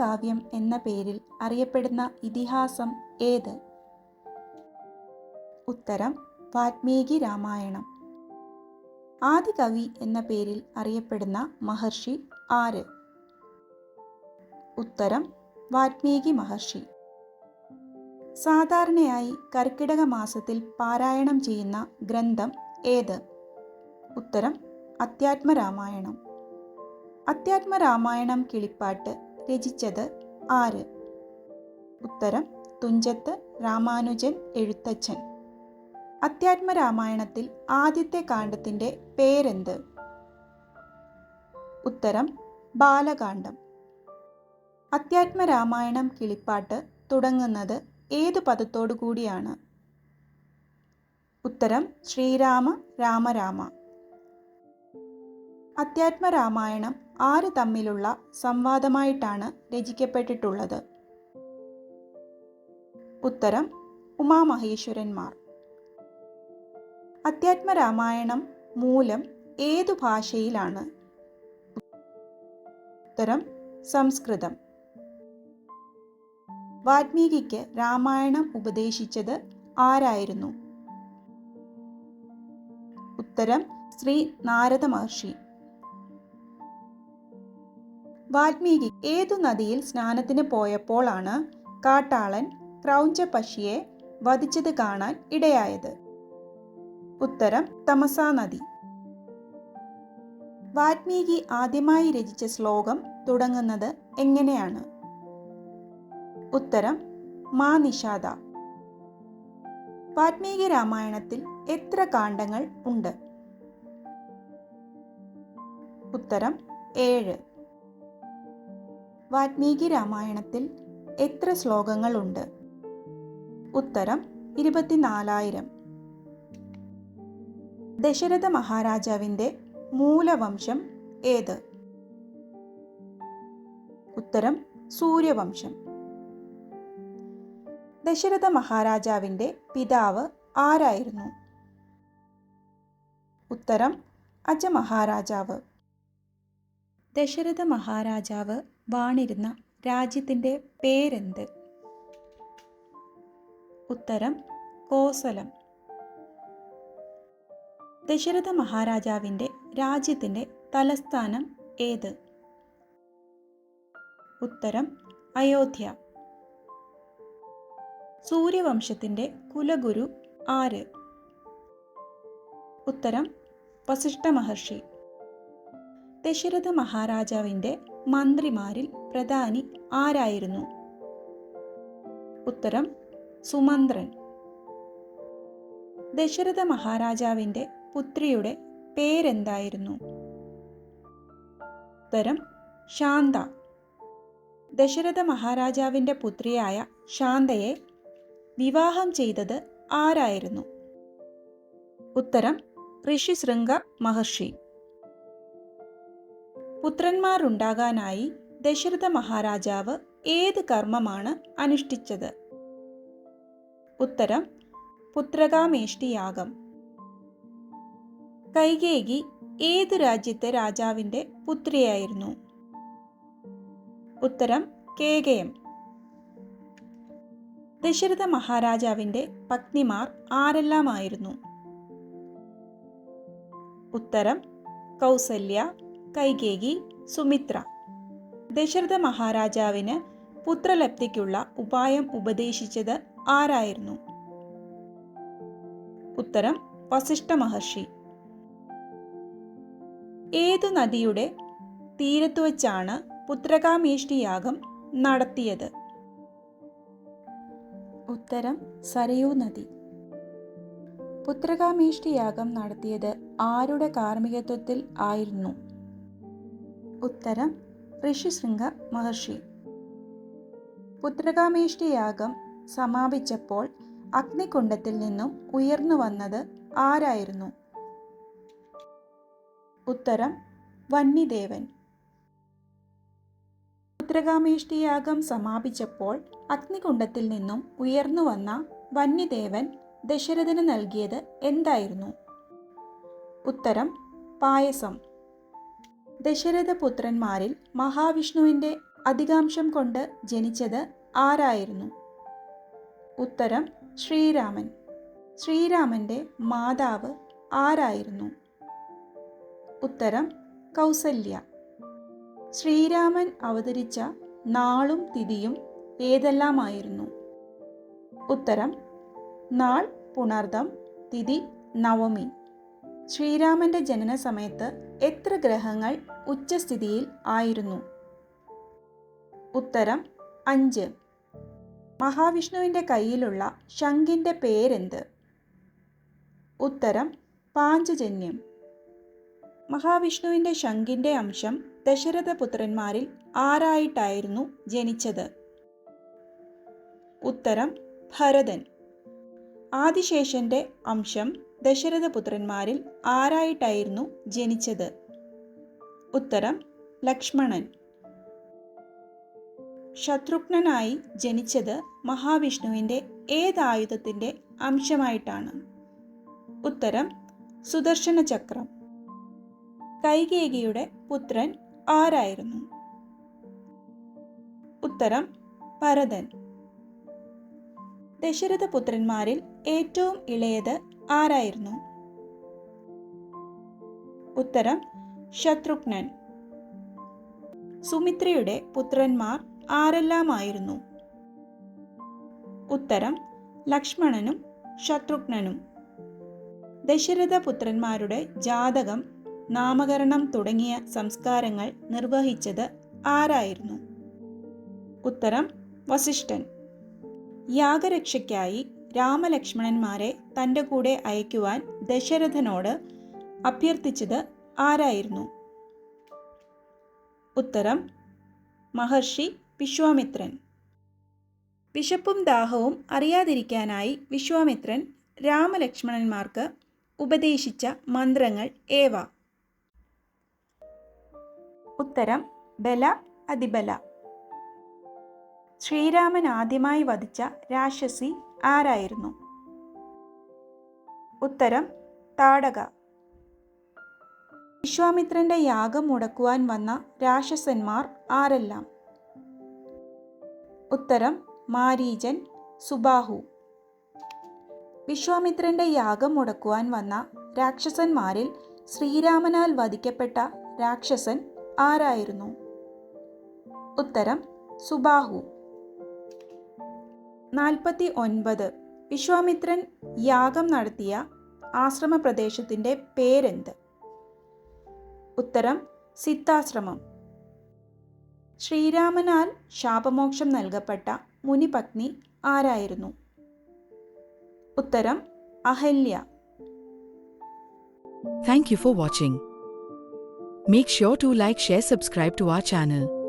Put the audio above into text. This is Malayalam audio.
കാവ്യം എന്ന പേരിൽ അറിയപ്പെടുന്ന ഇതിഹാസം ഏത്? ഉത്തരം വാത്മീകി രാമായണം. ആദികവി എന്ന പേരിൽ അറിയപ്പെടുന്ന മഹർഷി ആര്? ഉത്തരം വാത്മീകി മഹർഷി. സാധാരണയായി കർക്കിടക മാസത്തിൽ പാരായണം ചെയ്യുന്ന ഗ്രന്ഥം ഏത്? ഉത്തരം അത്യാത്മരാമായണം. അത്യാത്മരാമായണം കിളിപ്പാട്ട് രചിച്ചത് ആര്? ഉത്തരം തുഞ്ചത്ത് രാമാനുജൻ എഴുത്തച്ഛൻ. അധ്യാത്മരാമായണത്തിൽ ആദ്യത്തെ കാണ്ഡത്തിന്റെ പേരെന്ത്? ഉത്തരം ബാലകാന്ഡം അധ്യാത്മരാമായണം കിളിപ്പാട്ട് തുടങ്ങുന്നത് ഏത് പദത്തോടു കൂടിയാണ്? ഉത്തരം ശ്രീരാമ രാമരാമ. അധ്യാത്മരാമായണം ആര് തമ്മിലുള്ള സംവാദമായിട്ടാണ് രചിക്കപ്പെട്ടിട്ടുള്ളത്? ഉത്തരം ഉമാമഹേശ്വരന്മാർ. അധ്യാത്മരാമായണം മൂലം ഏതു ഭാഷയിലാണ്? ഉത്തരം സംസ്കൃതം. വാൽമീകിക്ക് രാമായണം ഉപദേശിച്ചത് ആരായിരുന്നു? ഉത്തരം ശ്രീ നാരദ മഹർഷി. വാൽമീകി ഏതു നദിയിൽ സ്നാനത്തിന് പോയപ്പോഴാണ് കാട്ടാളൻ ക്രൗഞ്ച പശിയെ വധിച്ചത് കാണാൻ ഇടയായത്? ഉത്തരം തമസാ നദി. വാൽമീകി ആദ്യമായി രചിച്ച ശ്ലോകം തുടങ്ങുന്നത് എങ്ങനെയാണ്? ഉത്തരം മാ നിഷാദ. വാൽമീകി രാമായണത്തിൽ എത്ര കാണ്ഡങ്ങൾ ഉണ്ട്? ഉത്തരം ഏഴ്. വാൽമീകി രാമായണത്തിൽ എത്ര ശ്ലോകങ്ങളുണ്ട്? ഉത്തരം ഇരുപത്തിനാലായിരം. ദശരഥ മഹാരാജാവിന്റെ മൂലവംശം ഏത്? ഉത്തരം സൂര്യവംശം. ദശരഥ മഹാരാജാവിന്റെ പിതാവ് ആരായിരുന്നു? ഉത്തരം അജ മഹാരാജാവ് ദശരഥ മഹാരാജാവ് വാണിരുന്ന രാജ്യത്തിന്റെ പേരെന്ത്? ഉത്തരം കോസലം. ദശരഥ മഹാരാജാവിന്റെ രാജ്യത്തിന്റെ തലസ്ഥാനം ഏത്? ഉത്തരം അയോധ്യ. സൂര്യവംശത്തിന്റെ കുലഗുരു ആര്? ഉത്തരം വസിഷ്ഠ മഹർഷി. ദശരഥ മഹാരാജാവിന്റെ മന്ത്രിമാരിൽ പ്രധാനി ആരായിരുന്നു? ഉത്തരം സുമന്ത്രൻ. ദശരഥ മഹാരാജാവിന്റെ പുത്രിയുടെ പേരെന്തായിരുന്നു? ഉത്തരം ശാന്ത. ദശരഥ മഹാരാജാവിന്റെ പുത്രിയായ ശാന്തയെ വിവാഹം ചെയ്തത് ആരായിരുന്നു? ഉത്തരം ഋഷിശൃംഗ മഹർഷി. പുത്രന്മാരുണ്ടാകാനായി ദശരഥ മഹാരാജാവ് ഏത് കർമ്മമാണ് അനുഷ്ഠിച്ചത്? ഉത്തരം പുത്രകാമേഷ്ടിയാഗം. കൈകേകി ഏത് രാജ്യത്തെ രാജാവിന്റെ പുത്രിയായിരുന്നു? ഉത്തരം കേകയം. ദശരഥ മഹാരാജാവിന്റെ പത്നിമാർ ആരെല്ലാമായിരുന്നു? ഉത്തരം കൗസല്യ. കൈകേകി സുമിത്ര. ദശരഥ മഹാരാജാവിന് പുത്രലബ്ധിക്കുള്ള ഉപായം ഉപദേശിച്ചത് ആരായിരുന്നു? ഉത്തരം വസിഷ്ഠ മഹർഷി. ഏതു നദിയുടെ തീരത്ത് വച്ചാണ് പുത്രകാമേഷ്ടി യാഗം നടത്തിയത്? ഉത്തരം സരയൂ നദി. പുത്രകാമേഷ്ടി യാഗം നടത്തിയത് ആരുടെ കാർമ്മികത്വത്തിൽ ആയിരുന്നു? ഉത്തരം ഋഷിശൃംഗ മഹർഷി. പുത്രകാമേഷ്ടി യാഗം സമാപിച്ചപ്പോൾ അഗ്നികുണ്ഡത്തിൽ നിന്നും ഉയർന്നു വന്നത് ആരായിരുന്നു? ഉത്തരം വന്നിദേവൻ പുത്രകാമേഷ്ടിയാഗം സമാപിച്ചപ്പോൾ അഗ്നികുണ്ഡത്തിൽ നിന്നും ഉയർന്നു വന്ന വന്നിദേവൻ ദശരഥന് നൽകിയത് എന്തായിരുന്നു? ഉത്തരം പായസം. ദശരഥ പുത്രന്മാരിൽ മഹാവിഷ്ണുവിന്റെ അധികാംശം കൊണ്ട് ജനിച്ചത് ആരായിരുന്നു? ഉത്തരം ശ്രീരാമൻ. ശ്രീരാമന്റെ മാതാവ് ആരായിരുന്നു? ഉത്തരം കൗസല്യ. ശ്രീരാമൻ അവതരിച്ച നാളും തിഥിയും ഏതെല്ലാമായിരുന്നു? ഉത്തരം നാൾ പുണർദം തിഥി നവമി. ശ്രീരാമന്റെ ജനന സമയത്ത് എത്ര ഗ്രഹങ്ങൾ ഉച്ചസ്ഥിതിയിൽ ആയിരുന്നു? ഉത്തരം അഞ്ച്. മഹാവിഷ്ണുവിന്റെ കയ്യിലുള്ള ശംഖിന്റെ പേരെന്ത്? ഉത്തരം പാഞ്ചജന്യം. മഹാവിഷ്ണുവിന്റെ ശംഖിന്റെ അംശം ദശരഥപുത്രന്മാരിൽ ആരായിട്ടായിരുന്നു ജനിച്ചത്? ഉത്തരം ഭരതൻ. ആദിശേഷന്റെ അംശം ദശരഥപുത്രന്മാരിൽ ആരായിട്ടായിരുന്നു ജനിച്ചത്? ഉത്തരം ലക്ഷ്മണൻ. ശത്രുഘ്നനായി ജനിച്ചത് മഹാവിഷ്ണുവിന്റെ ഏതായുധത്തിന്റെ അംശമായിട്ടാണ്. ഉത്തരം സുദർശന ചക്രം കൈകേകിയുടെ പുത്രൻ ആരായിരുന്നു? ഉത്തരം ഭരതൻ. ദശരഥപുത്രന്മാരിൽ ഏറ്റവും ഇളയത് ആരായിരുന്നു? ഉത്തരം ശത്രുഘ്നൻ. സുമിത്രയുടെ പുത്രന്മാർ ആരെല്ലാമായിരുന്നു? ഉത്തരം ലക്ഷ്മണനും ശത്രുഘ്നനും. ദശരഥ പുത്രന്മാരുടെ ജാതകം നാമകരണം തുടങ്ങിയ സംസ്കാരങ്ങൾ നിർവഹിച്ചത് ആരായിരുന്നു? ഉത്തരം വസിഷ്ഠൻ. യാഗരക്ഷയ്ക്കായി രാമലക്ഷ്മണന്മാരെ തന്റെ കൂടെ അയക്കുവാൻ ദശരഥനോട് അഭ്യർത്ഥിച്ചത് ആരായിരുന്നു? ഉത്തരം മഹർഷി വിശ്വാമിത്രൻ. വിശപ്പും ദാഹവും അറിയാതിരിക്കാനായി വിശ്വാമിത്രൻ രാമലക്ഷ്മണന്മാർക്ക് ഉപദേശിച്ച മന്ത്രങ്ങൾ ഏവ? ഉത്തരം ബല അതിബല. ശ്രീരാമൻ ആദ്യമായി വധിച്ച രാക്ഷസി ആരായിരുന്നു? ഉത്തരം താടക. വിശ്വാമിത്രന്റെ യാഗം മുടക്കുവാൻ വന്ന രാക്ഷസന്മാർ ആരെല്ലാം? ഉത്തരം മാരീജൻ സുബാഹു. വിശ്വാമിത്രന്റെ യാഗം മുടക്കുവാൻ വന്ന രാക്ഷസന്മാരിൽ ശ്രീരാമനാൽ വധിക്കപ്പെട്ട രാക്ഷസൻ ആരായിരുന്നു? ഉത്തരം സുബാഹു. നാൽപ്പത്തി ഒൻപത് വിശ്വാമിത്രൻ യാഗം നടത്തിയ ആശ്രമ പ്രദേശത്തിന്റെ പേരെന്ത്? ഉത്തരം സിദ്ധാശ്രമം. ശ്രീരാമനാൽ ശാപമോക്ഷം നൽകപ്പെട്ട മുനിപത്നി ആരായിരുന്നു? ഉത്തരം Ahalya. Thank you for watching. Make sure to like share subscribe to our channel.